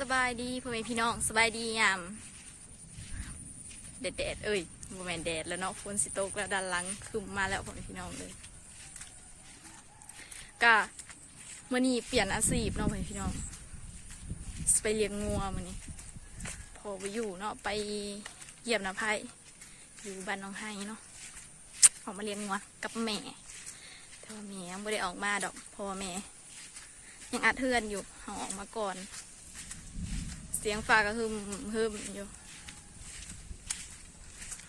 สบายดีพ่อแม่พี่น้องสบายดียามแดดแดดเอ้ยโมแมนแดดแล้วเนาะฝนสิตกแล้วด้านหลังครึมมาแล้วพ่อแม่พี่น้องเลยก็มื่อนี้เปลี่ยนอาชีพเนาะพ่อแม่พี่น้องไปเลี้ยงงัวมื่อนี้พอไปอยู่เนาะไปเหยียบนาไผ่อยู่บ้านน้องไห้เนาะออกมาเลี้ยงงัวกับแม่แต่ว่าแม่ยังไม่ได้ออกมาดอกเพราะว่าแม่ยังอัดเทือนอยู่เอาออกมาก่อน เสียงฟ้าก็ฮึมฮึมอยู่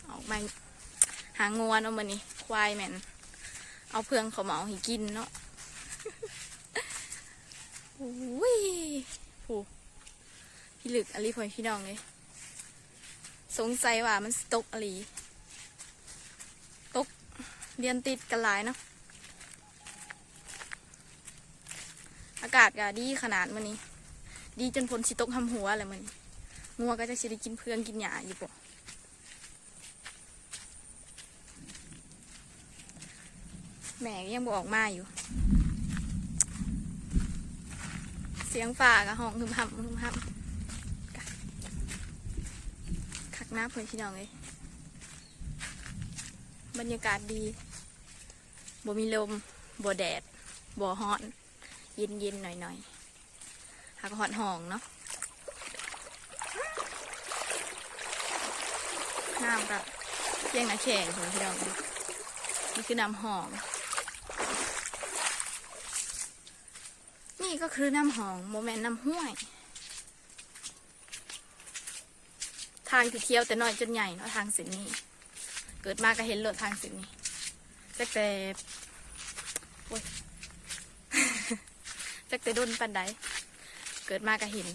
ออกมาหางงวนเอามานี่ควายแมนเอาเพื่องเขามาเอาให้กินเนาะอุ้ยผูพี่ลึกอลีพอยพี่น้องเลยสงสัยว่ามันตกอลีตกเรียนติดกันหลายเนาะอากาศก็ดีขนาดมันนี้ ดีจนพลสิตกทำหัวอะไรมันงัวก็จะสิได้กินเพื่องกินหญ้าอยู่ปะแม่ยังบออกมาอยู่ เสียงฝ่ากับห้องฮึมฮัมฮึมฮัมกะคักน้าเพื่อนพี่น้องเลยบรรยากาศดีบ่มีลมบ่แดดบ่ฮ้อน เย็นเย็นๆหน่อยหน่อยๆ หากหอนหองเนาะน้ำกับเพียงน้ำแข็งของพี่น้องนี่คือน้ำหอม นี่ก็คือน้ำหอมโมเมนต์น้ำห้วย ทางที่เที่ยวแต่น้อยจนใหญ่เนาะทางเส้นนี้ เกิดมาก็เห็นรถทางเส้นนี้แต่แต่โอ้ยจักแต่ดนปันใด เกิดมาก็เห็น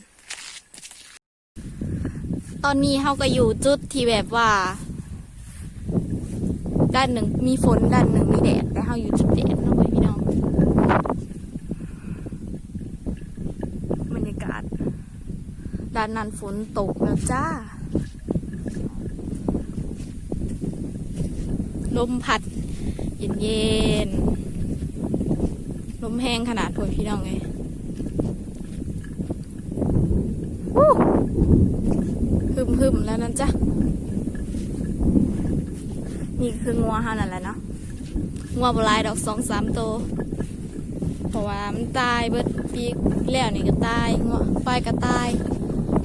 ตอนนี้เฮาก็อยู่จุดที่แบบว่า ด้านหนึ่งมีฝนด้านหนึ่งมีแดดแต่เฮาอยู่จุดแดดนะเว้ยพี่น้องบรรยากาศ ด้านนั้นฝนตกแล้วจ้าลมพัดเย็นเย็นๆลมแห้งขนาดพวกพี่น้องเลยวู้ ฮึมฮึมแล้วนั่นจ้ะนี่คืองัวเฮานั่นแหละเนาะงัวโบราณดอกสองสามโตวเพราะว่ามันตายเบิดปีกแล้วนี่ก็ตายงัวควายก็ตาย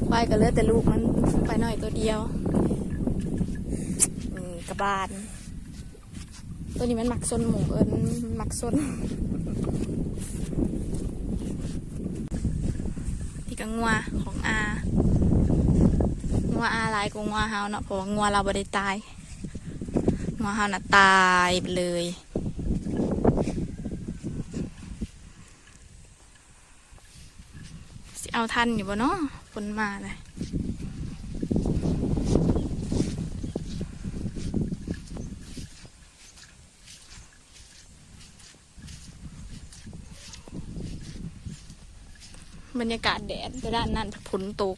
ควายก็เหลือแต่ลูกมันไปหน่อยตัวเดียวนี่กระบาลตัวนี้มันหมักซนหมูเอิญหมักซนที่กังัวของอา งัวอาหลายกว่างัวเฮาเนาะเพราะว่างัวเราบ่ได้ตายงัวเฮาน่ะตายไปเลยสิเอาทันอยู่บ่เนาะฝนมาเลยบรรยากาศแดดแต่ด้านนั้นฝนตก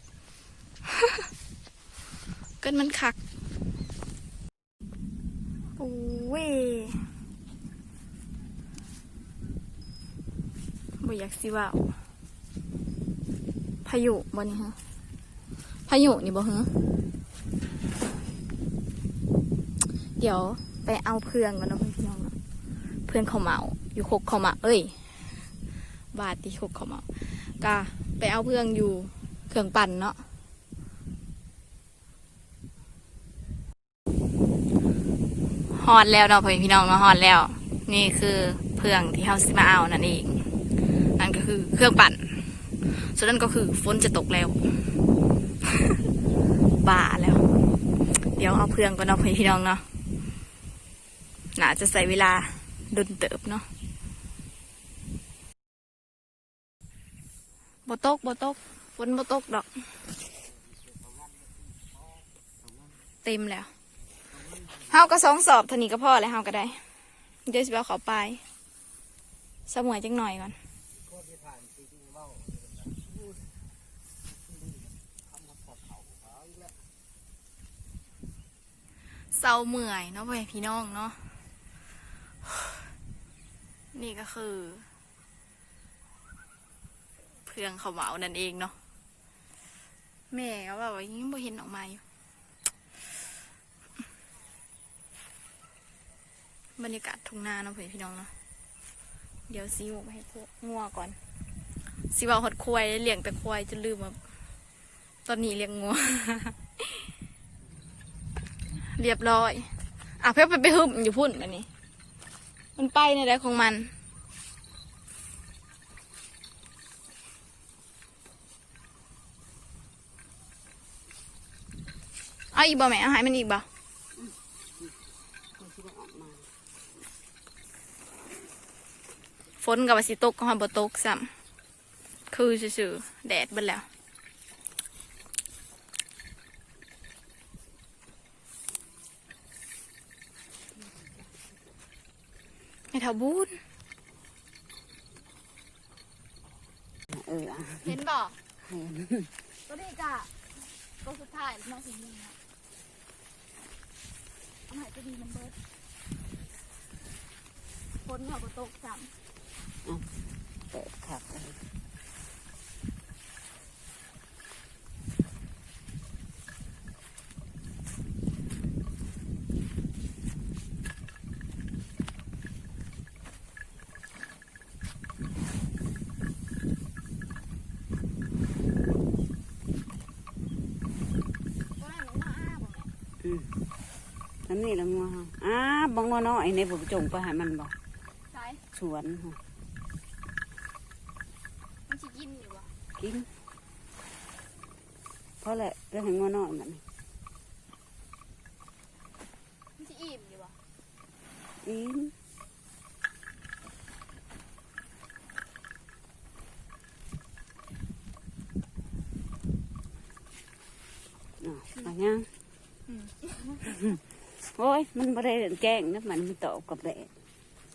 เกินมันคักโอ้ยบ่อยากสิว่าพายุบ่นี่ฮะพายุนี่บ่ฮะเดี๋ยวไปเอาเพื่อนก่อนเนาะพี่น้องเนาะเพื่อนเขาเมาอยู่คกเขาเมาเอ้ย บาดที่คกเขาเมาก็ไปเอาเพื่องอยู่เครื่องปั่นเนาะ ฮอดแล้วเนาะพ่อพี่น้องเนาะฮอดแล้ว นี่คือเพื่องที่เฮาสิมาเอานั่นเองนั่นก็คือเครื่องปั่น ส่วนนั้นก็คือฝนจะตกแล้วบ่าแล้ว เดี๋ยวเอาเพื่องก่อนเนาะพ่อพี่น้องเนาะน่าจะใส่เวลาดนเติบเนาะบ่ตกบ่ตกฝนบ่ตกดอก เต็มแล้ว เฮาก็สองสอบเท่านี้ก็พอแล้วเฮาก็ได้ เดี๋ยวสิไปเอาเขาไปสมวยจังหน่อยก่อนเศร้าเมื่อยเนาะพ่อพี่น้องเนาะนี่ก็คือเพื่องเขาเหมานั่นเองเนาะแม่ก็ว่าว่ายังบ่เห็นออกมาอยู่ บรรยากาศทุ่งนาเนาะเพื่อนพี่น้องเนาะเดี๋ยวซีหมูไปให้พวกงัวก่อนซีว่าหดควายเลี้ยงแต่ควายจะลืมว่าตอนนี้เลี้ยงงัว เรียบร้อย อะเพื่อไปไปหึมอยู่พุ่นอันนี้ มันไปในใดของมันเอาอีกบ่แม่เอาหายมันอีกบ่ คนที่ได้ออกมา ฝนกับว่าสิตกก็ฮอดบ่ตกซ้ำคือซื่อๆแดดเบิดแล้วไม่เท่าบูนเอออะเห็นบ่เห็นตัวนี้จ้ะตัวสุดท้ายน้องสิงห์นี่นะเอาใหายตัวนี้มันเบิดฝนกับบ่ตกซ้ เปิดขับเลยำตัวนั้นหนูมาอ้าบ่แม่อืมทำนี่ละงัวเฮาอ้าบังงัวน้อยในบุกจงไปให้มันบอกใช่สวนเฮามันสิกินอยู่บ่ กิน เพราะแหละเรื่องให้งัวน้อยมันมันสิอิ่มอยู่บ่กินอ๋อไปยังโอ้ย มันไม่ได้แกล้งนะมันมันตอบกับแดด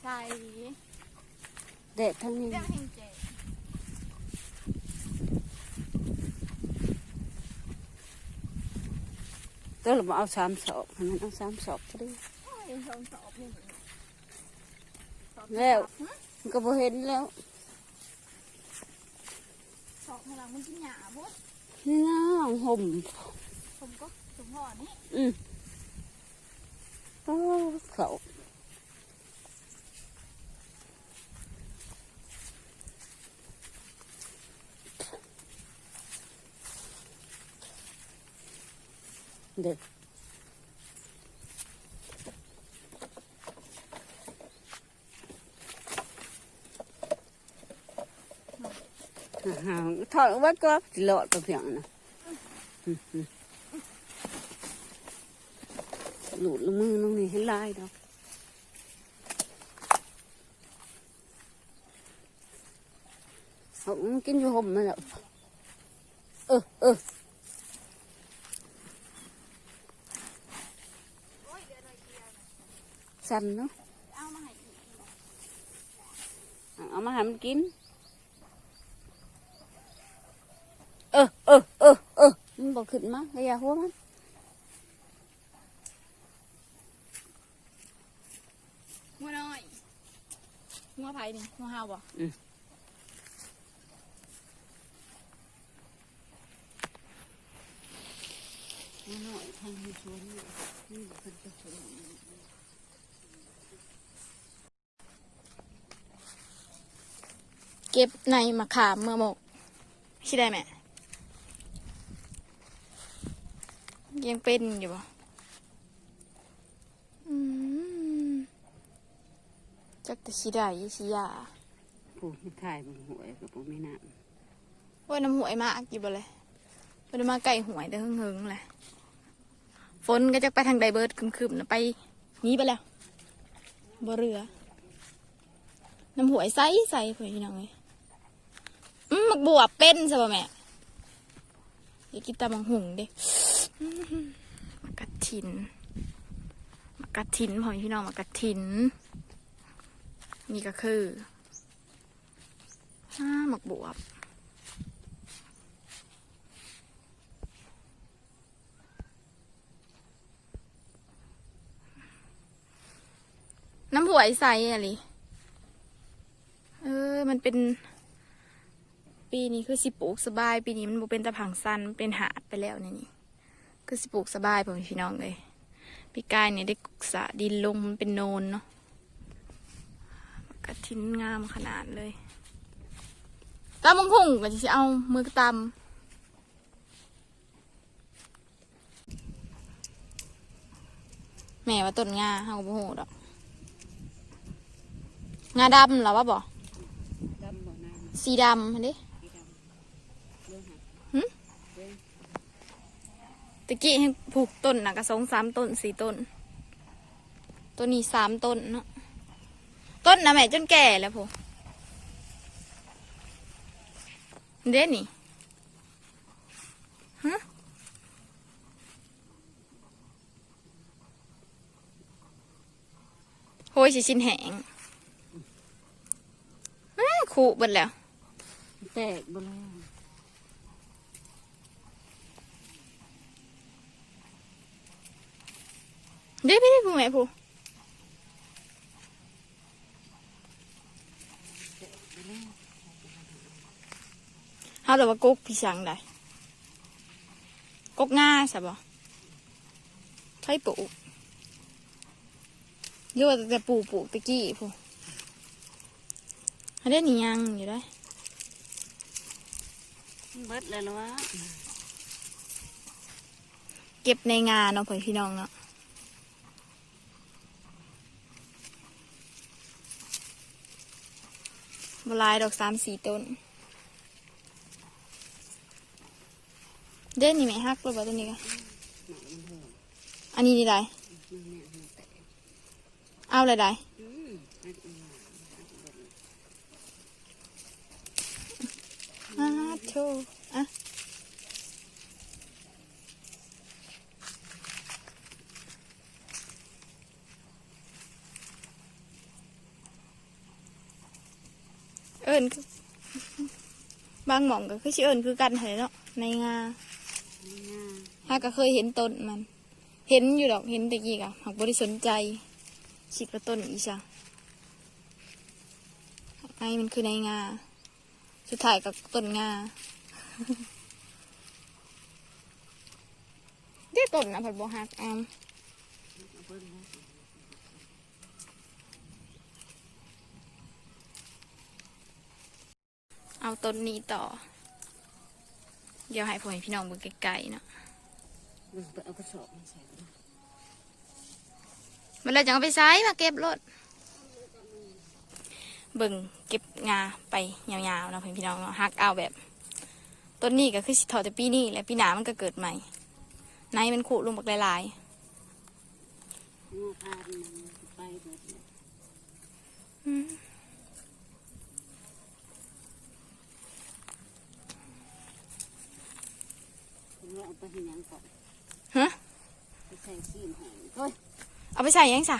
ใช่แดดทั้งนี้ เรื่องแห่งเจก็เราเอาสามศอกให้มันเอาสามศอกก็ได้โอ้ยสองสอบนี่สอบแล้วมันก็บ่เห็นแล้วสอบพลังมันกินหยาบ่นี่นะห่มผมก็สมพ่อนี่อืมโอ้เขา เด็กห่างถอดไว้ก็สิหลอดกับเพียงนะ สั่นเนาะเอามาให้อีกเอามาให้มันกิน เออเออเออเออมันบอกขึ้นมาอย่าหัวมันงัวน้อยงัวไผ่นี่งัวเฮาบ่น้อยทางมีสวนอยู่นี่บอกขึ้นไปสวน เก็บในมะขามเมื่อหมกใช่ได้ไหมยังเป็นอยู่บ่อืมจักแต่สิได้สิยาผู้ที่ถ่ายมันหวยกับผมไม่น่าว่าน้ำหวยมากอยู่บ่เลยบ่ได้มาไก่หวยแต่หึงๆแหละฝนก็จะไปทางไดเบิร์ดคึมๆนะไปหนี้ไปแล้วบ่เรือ น้ำหวยใสใสเพื่อนพี่น้องเลย อืมมักบวบเป็นใช่ป่ะแม่อยากกินตามังหุงด้อื้อหือมักกะถินมักกะถินพ่อพี่น้องมักกะถิน นี่ก็คืออ่าหมักบวบน้ำหวยใสอะไรเออ มันเป็น ปีนี้คือสิปลูกสบาย ปีนี้มันบ่เป็นตะผังสั้นมันเป็นหาดไปแล้วนี่นี่คือสิปลูกสบายพ่อแม่พี่น้องเลยพี่กายเนี่ยได้กุกสระดินลงมันเป็นโนนเนาะกระทินงามขนาดเลยตำมังหุ่งก็จะเอามือกตำแม่ว่าต้นงาเฮาบ่ฮู้ดอกงาดำเหรอวะบ่ดำบ่น้ำสีดำหั่นเด้ สีดำเรื่องหา หึ เรื่อง ตะกี้ให้ปลูกต้นนะก็สองสามต้นสี่ต้นต้นนี้สามต้นเนาะต้นนะแม่จนแก่แล้วพอเด้นี่ฮะโหยสิชินแหงขู่บิดแล้ว แตกบ่แล้ว เด้พี่ได้พูแม่พูเขาแต่ว่ากกพี่สังได้กกง่าใช่ปะใช่ปลูกเยอะแต่ปลูกปลูกตะกี้พูอันนี้นี่ยังอยู่ได้เบิดแล้วล่ะวะเก็บในงานเนาะเพื่อนพี่น้องเนาะ บลายดอกสามสี่ต้น เด่นนี่ไหมฮักรือเปล่าตัวนี้กะอันนี้นี่ได้เอาเลยได้อ้าโช อะเอิญคือบางหม่องก็คือชื่อเอิญคือกันเหรอเนาะในงานี่นะฮาก็เคยเห็นต้นมัน เห็นอยู่ดอกเห็นแต่กี้กะหากบริสนใจคิดว่าต้นอีช่างไอ้มันคือในงา สุดท้ายกับต้นงาเดี๋ยวต้นนะผัดบหักอาม เอาเบิ่งนะเอาต้นนี้ต่อ เดี๋ยวให้พ่อให้พี่น้องเบิ่งไกลๆเนาะเบิ่งไปเอากระสอบมาใส่นะมันเลยจังเอาไปใช้มาเก็บรถเบิ่งเก็บงาไปยาวๆเนาะพ่อพี่น้องเนาะหักเอาแบบต้นนี้ก็คือสิถอดแต่ปีนี้แหละปีหน้ามันก็เกิดใหม่ในมันขุลงบักหลายงัวพามันไปเบิดแล้วๆอืม คุณว่า เอาไปให้หยังก่อนฮะไปใส่ซีนแห้งเฮ้ยเอาไปใส่ยังซะ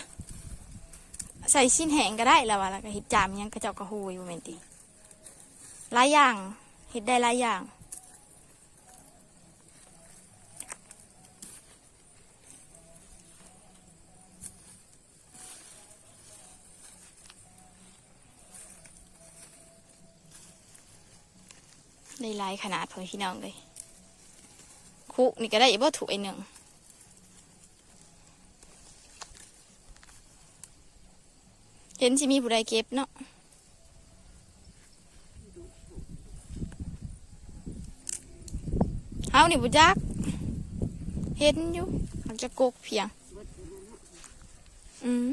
ใส่ชิ้นแห้งก็ได้แล้วว่าแล้วก็เห็ดจามยังกระเจอกกระหูอยู่แม่นติหลายอย่างเห็ดได้หลายอย่างได้หลายขนาดพอพี่น้องเลย คุนี่ก็ได้อีบ่ถูกไอหนึ่งเห็นสิมีผู้ใดเก็บเนาะเฮานี่บุจัก เห็นอยู่เขาจะกกเพียง อืม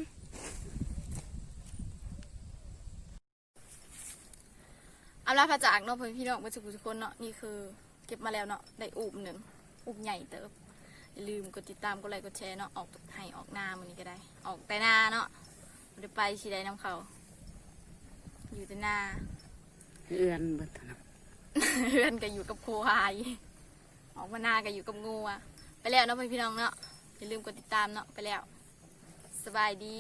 เอาละพระจากเนาะเพื่อนพี่น้องเพื่อนสุขทุกคนเนาะนี่คือ เก็บมาแล้วเนาะได้อูบหนึ่ง อูบใหญ่เติบอย่าลืมกดติดตามกดไลค์กดแชร์เนาะออกให้ออกหน้ามันนี้ก็ได้ ออกแต่หน้าเนาะบ่ได้ไปชีใดน้ำเขา อยู่แต่หน้า เอือนเบิดเท่านั้นเพื่อนก็อยู่กับโควาย ออกมาหน้าก็อยู่กับงูอะไปแล้วเนาะเพื่อนพี่น้องเนาะอย่าลืมกดติดตามเนาะไปแล้ว สบายดี